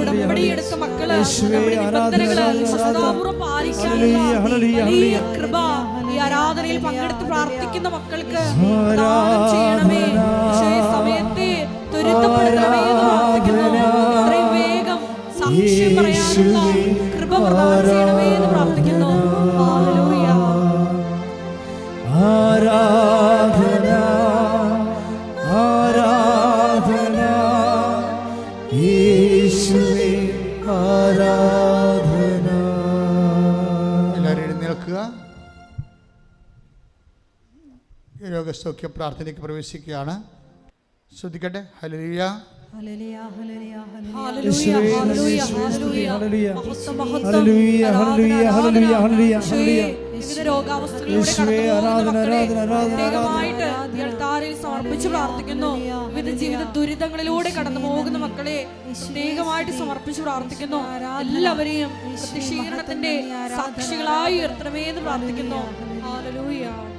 ഉടമ്പടിയെടുത്ത മക്കൾ നിബന്ധനകൾ പാലിക്കാനുള്ള. കൃപ ഈ ആരാധനയിൽ പങ്കെടുത്ത് പ്രാർത്ഥിക്കുന്ന മക്കൾക്ക് ചെയ്യണമേ. സമയത്തെ ത്വരിതപ്പെടുത്തണമേ എന്ന് പ്രാർത്ഥിക്കുന്നു. എത്രയും വേഗം സാക്ഷ്യം പറയാനുള്ള കൃപ പ്രദാനം ചെയ്യണമേ. ആരാധന, പ്രാർത്ഥനയ്ക്ക് പ്രവേശിക്കുകയാണ്. ശ്രദ്ധിക്കട്ടെ. ഹലിയ സമർപ്പിച്ച് പ്രാർത്ഥിക്കുന്നു. വിവിധ ജീവിത ദുരിതങ്ങളിലൂടെ കടന്നു പോകുന്ന മക്കളെ പ്രത്യേകമായിട്ട് സമർപ്പിച്ച് പ്രാർത്ഥിക്കുന്നു. എല്ലാവരെയും പ്രത്യക്ഷീകരണത്തിന്റെ സാക്ഷികളായി ഉയർത്തണമേ എന്ന് പ്രാർത്ഥിക്കുന്നു. ഹല്ലേലൂയ.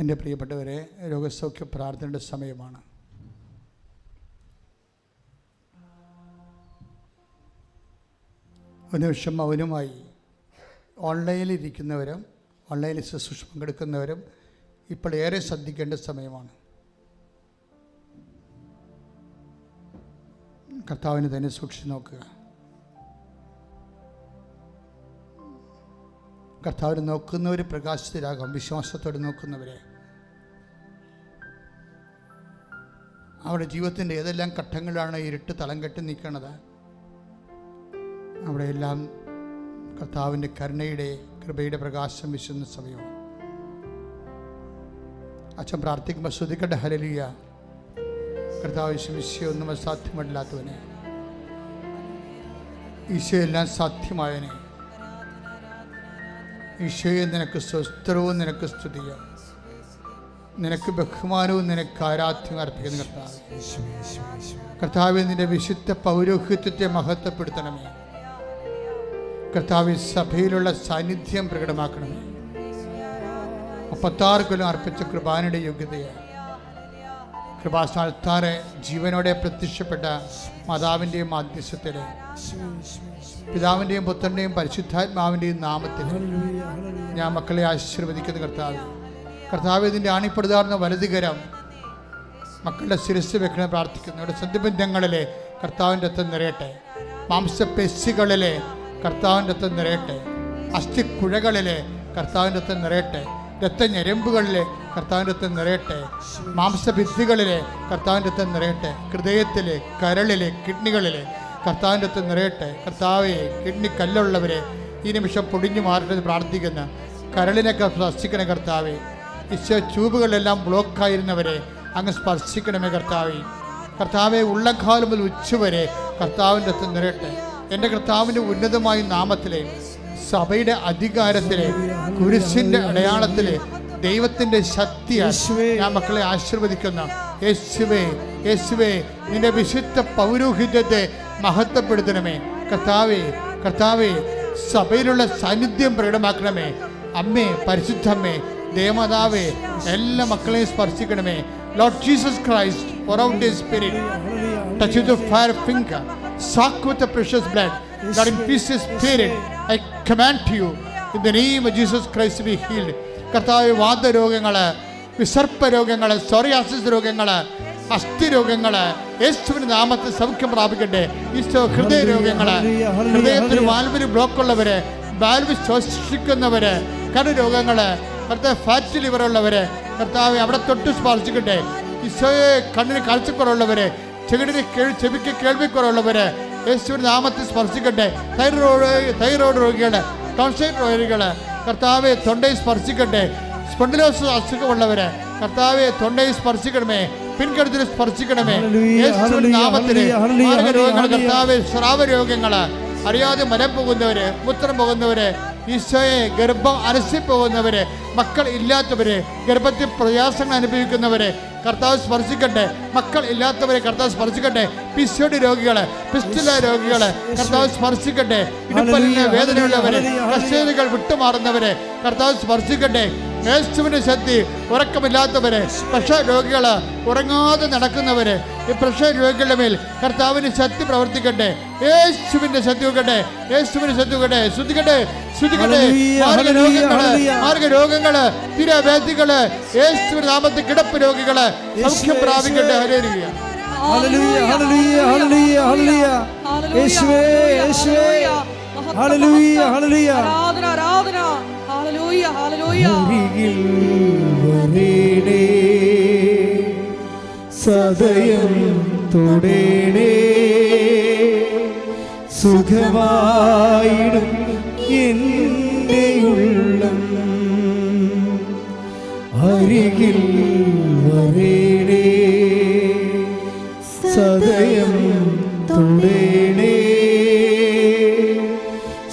എന്റെ പ്രിയപ്പെട്ടവരെ രോഗസൗഖ്യ പ്രാർത്ഥനയുടെ സമയമാണ്. ഒരു നിമിഷം മൗനമായി ഓൺലൈനിൽ ഇരിക്കുന്നവരും ഓൺലൈനിൽ ശുശ്രൂഷ പങ്കെടുക്കുന്നവരും ഇപ്പോൾ ഏറെ ശ്രദ്ധിക്കേണ്ട സമയമാണ്. കർത്താവിന് തന്നെ സൂക്ഷിച്ചു നോക്കുക. കർത്താവിനെ നോക്കുന്നവർ പ്രകാശത്തിലാകാം വിശ്വാസത്തോടെ നോക്കുന്നവരെ. അവരുടെ ജീവിതത്തിന്റെ ഏതെല്ലാം ഘട്ടങ്ങളിലാണ് ഇരുട്ട് തളം കെട്ടി നിൽക്കുന്നത് അവിടെയെല്ലാം കർത്താവിന്റെ കരുണയുടെ കൃപയുടെ പ്രകാശം വിശുന്ന സമയമാണ് അച്ഛൻ പ്രാർത്ഥിക്കുമ്പോൾ ശ്രദ്ധിക്കട്ടെ ഹരലിയ കർത്താവ് ഒന്നും സാധ്യമല്ലാത്തവനെ. ഈശോ എല്ലാം സാധ്യമായവനെ. ഈശോയെ നിനക്ക് സ്വസ്ത്രവും നിനക്ക് സ്തുതിയും. നിനക്ക് ബഹുമാനവും നിനക്ക് ആരാധ്യം അർപ്പിക്കുന്ന കർത്താവ്. കർത്താവ് നിന്റെ വിശുദ്ധ പൗരോഹിത്യത്തെ മഹത്വപ്പെടുത്തണമേ. കർത്താവ് സഭയിലുള്ള സാന്നിധ്യം പ്രകടമാക്കണമേ. മുപ്പത്താറ് കൊല്ലം അർപ്പിച്ച കൃപാനയുടെ യോഗ്യതയാണ് കൃപാസ്ഥാനത്താറെ ജീവനോടെ പ്രത്യക്ഷപ്പെട്ട മാതാവിന്റെയും മാധ്യസ്ഥത്തിലെ പിതാവിന്റെയും പുത്രന്റെയും പരിശുദ്ധാത്മാവിന്റെയും നാമത്തിൽ ഞാൻ മക്കളെ ആശീർവദിക്കുന്ന കർത്താവ്. കർത്താവ് ഇതിന്റെ ആണിപ്പെടുതാർന്ന വലതുകരം മക്കളുടെ ശിരസ് വെക്കണം പ്രാർത്ഥിക്കുന്നു. ഇവിടെ സന്ധിബന്ധങ്ങളിലെ കർത്താവിന്റെ അത്തം നിറയട്ടെ. മാംസപ്പെസികളിലെ കർത്താവിന്റെ അത്തം നിറയട്ടെ. അസ്ഥിക്കുഴകളിലെ കർത്താവിന്റെ അത്തം നിറയട്ടെ. രക്തഞരമ്പുകളിലെ കർത്താവിന്റെ അത്തം നിറയട്ടെ. മാംസഭിത്തികളിലെ കർത്താവിന്റെ അത്തം നിറയട്ടെ. ഹൃദയത്തിലെ കരളിലെ കിഡ്നികളിലെ കർത്താവിന്റെ അത്തം നിറയട്ടെ. കർത്താവെ കിഡ്നി കല്ലുള്ളവരെ ഈ നിമിഷം പൊടിഞ്ഞു മാറട്ടെ പ്രാർത്ഥിക്കുന്ന. കരളിനൊക്കെ സ്പർശിക്കണ കർത്താവെ ഈശോ ട്യൂബുകളിലെല്ലാം ബ്ലോക്കായിരുന്നവരെ അങ്ങ് സ്പർശിക്കണമേ കർത്താവെ. കർത്താവെ ഉള്ളക്കാലം മുതൽ ഉച്ചവരെ കർത്താവിന്റെ അത് നിരട്ടെ. എന്റെ കർത്താവിന്റെ ഉന്നതമായ നാമത്തിലെ സഭയുടെ അധികാരത്തിലെ കുരിശിന്റെ അടയാളത്തിലെ ദൈവത്തിന്റെ ശക്തിയാൽ ഞാൻ മക്കളെ ആശീർവദിക്കുന്ന യേശുവേ യേശുവേ നിന്റെ വിശുദ്ധ പൗരോഹിത്യത്തെ മഹത്വപ്പെടുത്തണമേ. കർത്താവേ കർത്താവേ സഭയിലുള്ള സാന്നിധ്യം പ്രകടമാക്കണമേ. അമ്മേ പരിശുദ്ധമ്മേ ദേവമാതാവേ എല്ലാ മക്കളെയും സ്പർശിക്കണമേ. Lord Jesus Christ pour out the spirit touch with fire soak with the precious blood. God in peace his spirit. I command to you in the name of Jesus Christ to be healed. കർത്താവ് വാദരോഗങ്ങൾ വിസർപ്പ രോഗങ്ങൾ psoriasis രോഗങ്ങൾ അസ്ഥി രോഗങ്ങളെ യേശുവിന് നാമത്തിൽ സൗഖ്യം പ്രാപിക്കട്ടെ. ഈശോ ഹൃദയ രോഗങ്ങൾ ഹൃദയത്തിന് വാൽവിന് ബ്ലോക്ക് വാൽവ് ശ്വസിക്കുന്നവര് കടുരോഗങ്ങൾ കർത്താവ് ഫാറ്റ് ലിവർ ഉള്ളവര് കർത്താവ് അവിടെ തൊട്ട് സ്പർശിക്കട്ടെ ഈശോയെ കണ്ണിന് കാഴ്ചക്കുറവുള്ളവര് ചെകിടിന് കേൾ ചെവിക്ക് കേൾവിക്കുറവുള്ളവര് യേശുവിന്റെ നാമത്തിൽ സ്പർശിക്കട്ടെ തൈറോയ്ഡ് തൈറോയ്ഡ് രോഗികൾ ടോൺസൈറ്റ് രോഗികൾ കർത്താവെ തൊണ്ടയിൽ സ്പർശിക്കട്ടെ സ്പോണ്ടിലോസ് അസുഖമുള്ളവര് കർത്താവെ തൊണ്ടയിൽ സ്പർശിക്കണമേ പിൻകഴുത്തിൽ സ്പർശിക്കണമേ ഹല്ലേലൂയ, യേശുവിന്റെ നാമത്തിൽ ഹല്ലേലൂയ, ഹല്ലേലൂയ, മാരക രോഗങ്ങൾ ഹല്ലേലൂയ. കർത്താവെ സ്രാവ രോഗങ്ങൾ അറിയാതെ മരം പോകുന്നവര് മൂത്രം പോകുന്നവര് ഈശോയെ ഗർഭം അലസി പോകുന്നവര് മക്കൾ ഇല്ലാത്തവര് ഗർഭത്തിൽ പ്രയാസങ്ങൾ അനുഭവിക്കുന്നവര് കർത്താവ് സ്പർശിക്കട്ടെ. മക്കൾ ഇല്ലാത്തവരെ കർത്താവ് സ്പർശിക്കട്ടെ. പിസ്യോടി രോഗികൾ പിസ്റ്റില രോഗികൾ കർത്താവ് സ്പർശിക്കട്ടെ. ഇടുപ്പലിന് വേദനയുള്ളവര് ഹല്ലേലൂയ, കസ്റ്റേലുകൾ വിട്ടുമാറുന്നവരെ കർത്താവ് സ്പർശിക്കട്ടെ. യേശുവിന്റെ ശക്തി ഉറക്കമില്ലാത്തവരെ പ്രഷർ രോഗികൾ ഉറങ്ങാതെ നടക്കുന്നവരെ ഈ പ്രഷർ രോഗികളുടെ മേൽ കർത്താവിന് ശക്തി പ്രവർത്തിക്കട്ടെ യേശുവിന്റെ ശക്തി വെക്കട്ടെ യേശുവിന്റെ ശക്തി വെക്കട്ടെ ശ്രദ്ധിക്കട്ടെ ശ്രദ്ധിക്കട്ടെ. മാർഗരോഗങ്ങൾ തിരവേദികൾ യേശുവിന്റെ നാമത്തിൽ കിടപ്പ് രോഗികൾ സൗഖ്യം പ്രാപിക്കട്ടെ. ഹരേരിയ ഹല്ലേലൂയ. ഹല്ലേലൂയ ഹല്ലേലൂയ ഹല്ലേലൂയ യേശുവേ യേശുവേ. ഹല്ലേലൂയ. ഹല്ലേലൂയ. ആരാധന ആരാധന. സദയം തൊടേണേ. സുഖമായിടും എന്റെ ഉള്ളം അരികിൽ വരേണേ സദയം തൊടേണേ.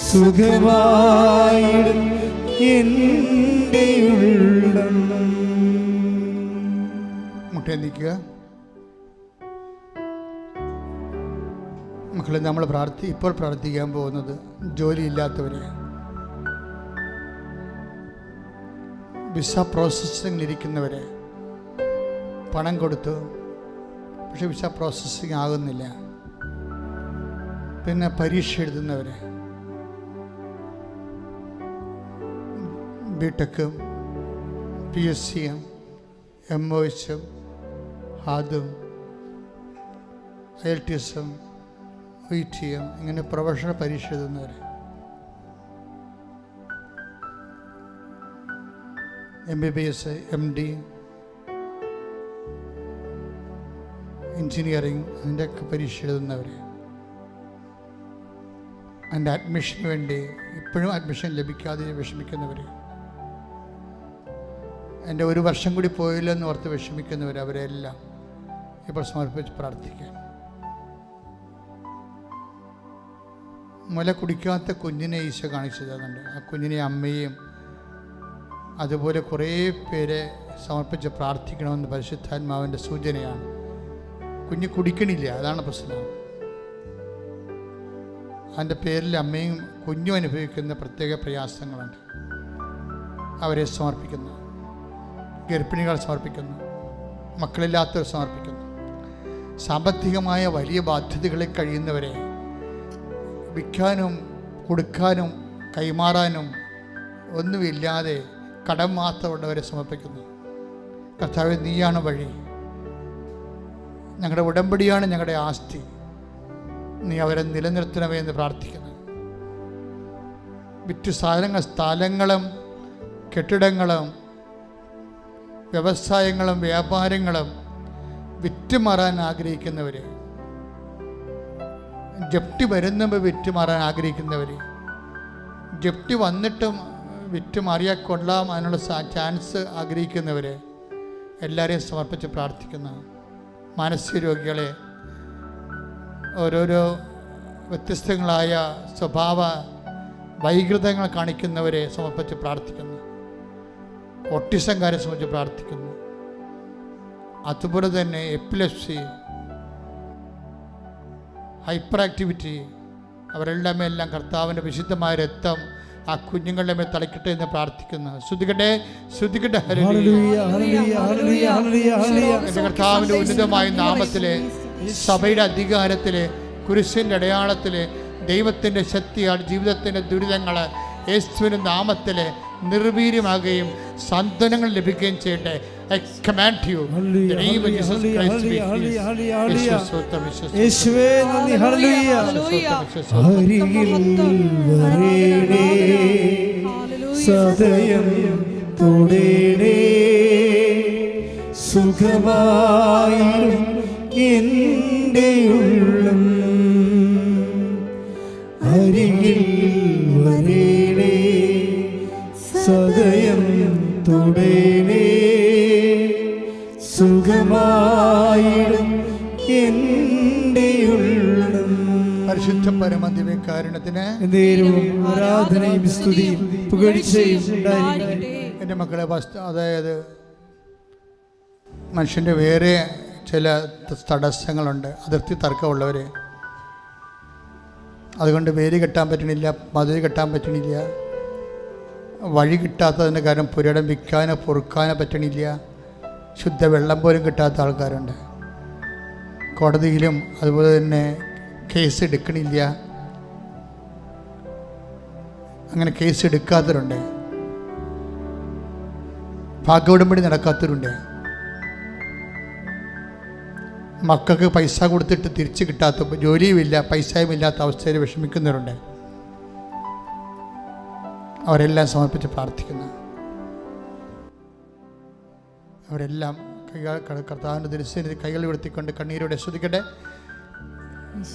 സുഖമായിടും മുട്ടേ നിൽക്കുക മക്കളെ നമ്മൾ പ്രാർത്ഥി ഇപ്പോൾ പ്രാർത്ഥിക്കാൻ പോകുന്നത് ജോലിയില്ലാത്തവരെ. വിസ പ്രോസസ്സിംഗിൽ ഇരിക്കുന്നവരെ പണം കൊടുത്തു പക്ഷെ വിസ പ്രോസസ്സിംഗ് ആകുന്നില്ല. പിന്നെ പരീക്ഷ എഴുതുന്നവരെ. ബി ടെക്കും പി എസ് സിയും എം ഒ എച്ചും അതും എൽ ടി എസും ഐ ടി എം ഇങ്ങനെ പ്രൊഫഷണൽ പരീക്ഷ എഴുതുന്നവർ M B B S M D engineering അതിന്റെയൊക്കെ പരീക്ഷ എഴുതുന്നവർ അതിന്റെ അഡ്മിഷന് വേണ്ടി ഇപ്പോഴും അഡ്മിഷൻ ലഭിക്കാതെ വിഷമിക്കുന്നവർ എന്റെ ഒരു വർഷം കൂടി പോയില്ലെന്ന് ഓർത്ത് വിഷമിക്കുന്നവർ അവരെല്ലാം ഇപ്പോൾ സമർപ്പിച്ച് പ്രാർത്ഥിക്കാൻ മുല കുടിക്കാത്ത കുഞ്ഞിനെ ഈശോ കാണിച്ചു തന്നുണ്ട് ആ കുഞ്ഞിനെ അമ്മയും അതുപോലെ കുറേ പേരെ സമർപ്പിച്ച് പ്രാർത്ഥിക്കണമെന്ന് പരിശുദ്ധാത്മാവിന്റെ സൂചനയാണ്. കുഞ്ഞ് കുടിക്കണില്ല അതാണ് പ്രശ്നം. അതിന്റെ പേരിൽ അമ്മയും കുഞ്ഞും അനുഭവിക്കുന്ന പ്രത്യേക പ്രയാസങ്ങളുണ്ട്. അവരെ സമർപ്പിക്കുന്നു. ഗർഭിണികൾ സമർപ്പിക്കുന്നു. മക്കളില്ലാത്തവർ സമർപ്പിക്കുന്നു. സാമ്പത്തികമായ വലിയ ബാധ്യതകളിൽ കഴിയുന്നവരെ വിൽക്കാനും കൊടുക്കാനും കൈമാറാനും ഒന്നുമില്ലാതെ കടം മാത്രമുള്ളവരെ സമർപ്പിക്കുന്നു. കർത്താവ് നീയാണ് വഴി. ഞങ്ങളുടെ ഉടമ്പടിയാണ് ഞങ്ങളുടെ ആസ്തി. നീ അവരെ നിലനിർത്തണമേ എന്ന് പ്രാർത്ഥിക്കുന്നു. വിറ്റ് സാധനങ്ങൾ സ്ഥലങ്ങളും കെട്ടിടങ്ങളും വ്യവസായങ്ങളും വ്യാപാരങ്ങളും വിറ്റുമാറാൻ ആഗ്രഹിക്കുന്നവർ ജപ്തി വരുന്നപ്പോൾ വിറ്റുമാറാൻ ആഗ്രഹിക്കുന്നവർ ജപ്തി വന്നിട്ടും വിറ്റുമാറിയാൽ കൊള്ളാം അതിനുള്ള ചാൻസ് ആഗ്രഹിക്കുന്നവർ എല്ലാവരെയും സമർപ്പിച്ച് പ്രാർത്ഥിക്കുന്നു. മാനസിക രോഗികളെ ഓരോരോ വ്യത്യസ്തങ്ങളായ സ്വഭാവ വൈകൃതങ്ങൾ കാണിക്കുന്നവരെ സമർപ്പിച്ച് പ്രാർത്ഥിക്കുന്നു. ഒട്ടിസംകാരെ സംബന്ധിച്ച് പ്രാർത്ഥിക്കുന്നു. അതുപോലെ തന്നെ എപ്പിലെപ്സി ഹൈപ്പർ ആക്ടിവിറ്റി അവരുടെ മേലെല്ലാം കർത്താവിന്റെ വിശുദ്ധമായ രക്തം ആ കുഞ്ഞുങ്ങളുടെ മേൽ തളിക്കട്ടെ എന്ന് പ്രാർത്ഥിക്കുന്നു. ശ്രുതിക്കട്ടെ ശ്രുതിക്കട്ടെ ഹല്ലേലൂയ. ഹല്ലേലൂയ ഹല്ലേലൂയ ഹല്ലേലൂയ ഹല്ലേലൂയ എന്റെ കർത്താവിന്റെ ഉന്നതമായ നാമത്തിലെ സഭയുടെ അധികാരത്തിലെ കുരിശിന്റെ അടയാളത്തിലെ ദൈവത്തിന്റെ ശക്തിയാൽ ജീവിതത്തിന്റെ ദുരിതങ്ങൾ യേശുവിന്റെ നാമത്തിൽ നിർവീര്യമാകുകയും സാന്ത്വനങ്ങൾ ലഭിക്കുകയും ചെയ്യട്ടെ. ഐ കമാൻഡ് യു സദയം എന്റെ ഉള്ളം. അരികിൽ തൊടേണേ സുഖമായിടും പരിശുദ്ധ പരമദിവ്യകാരുണ്യത്തിന് നേരവും ആരാധനയും സ്തുതിയും പുകഴ്ചയും എന്റെ മക്കളെ വസ്തു അതായത് മനുഷ്യന്റെ വേറെ ചില തടസ്സങ്ങളുണ്ട്. അതിർത്തി തർക്കമുള്ളവർ അതുകൊണ്ട് വേര് കെട്ടാൻ പറ്റണില്ല മതിൽ കെട്ടാൻ പറ്റണില്ല. വഴി കിട്ടാത്തതിന്റെ കാരണം പുരടം വിൽക്കാനോ പൊറുക്കാനോ പറ്റണില്ല. ശുദ്ധ വെള്ളം പോലും കിട്ടാത്ത ആൾക്കാരുണ്ട്. കോടതിയിലും അതുപോലെ തന്നെ കേസ് എടുക്കണില്ല. അങ്ങനെ കേസ് എടുക്കാത്തവരുണ്ട്. ഭാഗ്യവിടുമ്പടി നടക്കാത്തവരുണ്ട്. മക്കൾക്ക് പൈസ കൊടുത്തിട്ട് തിരിച്ച് കിട്ടാത്ത ജോലിയുമില്ല പൈസയും ഇല്ലാത്ത അവസ്ഥയിൽ വിഷമിക്കുന്നവരുണ്ട്. അവരെല്ലാം സമർപ്പിച്ച് പ്രാർത്ഥിക്കുന്നു. അവരെല്ലാം കൈകൾ കർത്താവിന്റെ തിരുസേന കൈകൾ ഉയർത്തിക്കൊണ്ട് കണ്ണീരോടെ ശ്രദ്ധിക്കട്ടെ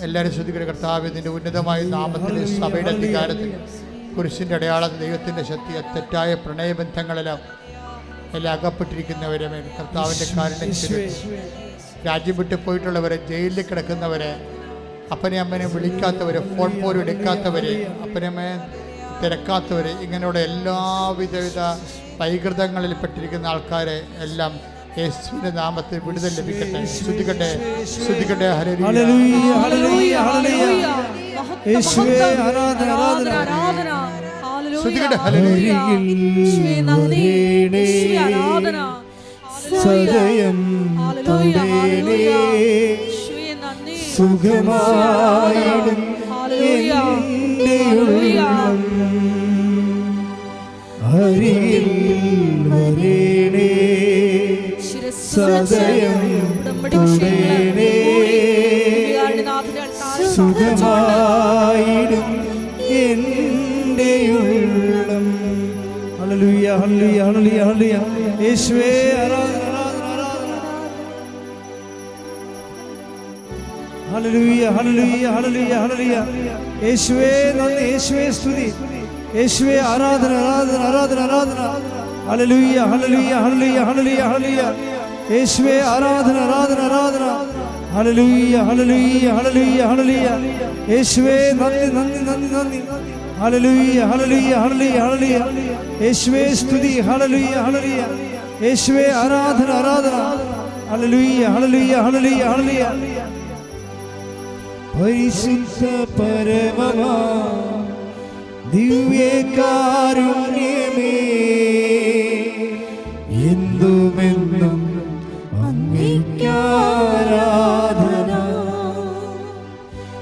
എല്ലാവരും ശ്രദ്ധിക്കട്ടെ കർത്താവിന്റെ ഉന്നതമായ നാമത്തിൽ സഭയുടെ അധികാരത്തിൽ കുരിശിന്റെ അടയാളം ദൈവത്തിന്റെ ശക്തി തെറ്റായ പ്രണയബന്ധങ്ങളെല്ലാം എല്ലാം അകപ്പെട്ടിരിക്കുന്നവരെ മേൽ കർത്താവിന്റെ കാരണം രാജ്യം വിട്ടു പോയിട്ടുള്ളവരെ ജയിലിൽ കിടക്കുന്നവരെ അപ്പനെ അമ്മനെ വിളിക്കാത്തവരെ ഫോൺ പോലും എടുക്കാത്തവരെ അപ്പനമ്മയെ തിരക്കാത്തവരെ ഇങ്ങനെയുള്ള എല്ലാവിധവിധ വൈകൃതങ്ങളിൽ പെട്ടിരിക്കുന്ന ആൾക്കാരെ എല്ലാം യേശുവിന്റെ നാമത്തിൽ വിടുതൽ ലഭിക്കട്ടെ. ശ്രുതിക്കട്ടെ ശ്രുതിക്കട്ടെ ഹല്ലേലൂയ. ഹല്ലേലൂയ. സദയം നാഥന്റെ സുഖമായിടും എന്റെ ഉള്ളം. ഹല്ലേലൂയ ഹല്ലേലൂയ ഹല്ലേലൂയ ഹല്ലുയ യേശുവേ ആരാധന ഹല്ലുയ ഹല്ലുയ ഹല്ലേലൂയ ഹല്ലേലൂയ. യേശുവേ നന്ദി യേശുവേ സ്തുതി. യേശുവേ ആരാധന ആരാധന ആരാധന ആരാധന. ഹല്ലുയ ഹല്ലേലൂയ ഹല്ലേലൂയ ഹല്ലേലൂയ ഹല്ലേലൂയ. യേശുവേ ആരാധന ആരാധന ആരാധന. ഹല്ലേലൂയ ഹല്ലേലൂയ ഹല്ലേലൂയ ഹല്ലേലൂയ. യേശുവേ നന്ദി നന്ദി നന്ദി നന്ദി. ഹല്ലേലൂയ ഹല്ലേലൂയ ഹല്ലേലൂയ ഹല്ലേലൂയ. യേശുവേ സ്തുതി. ഹല്ലേലൂയ ഹല്ലേലൂയ. യേശുവേ ആരാധന ആരാധന. ഹല്ലേലൂയ ഹല്ലേലൂയ ഹല്ലേലൂയ ഹല്ലേലൂയ. പരിശുദ്ധ പരമമാ ദിവ്യകാരുണ്യമേ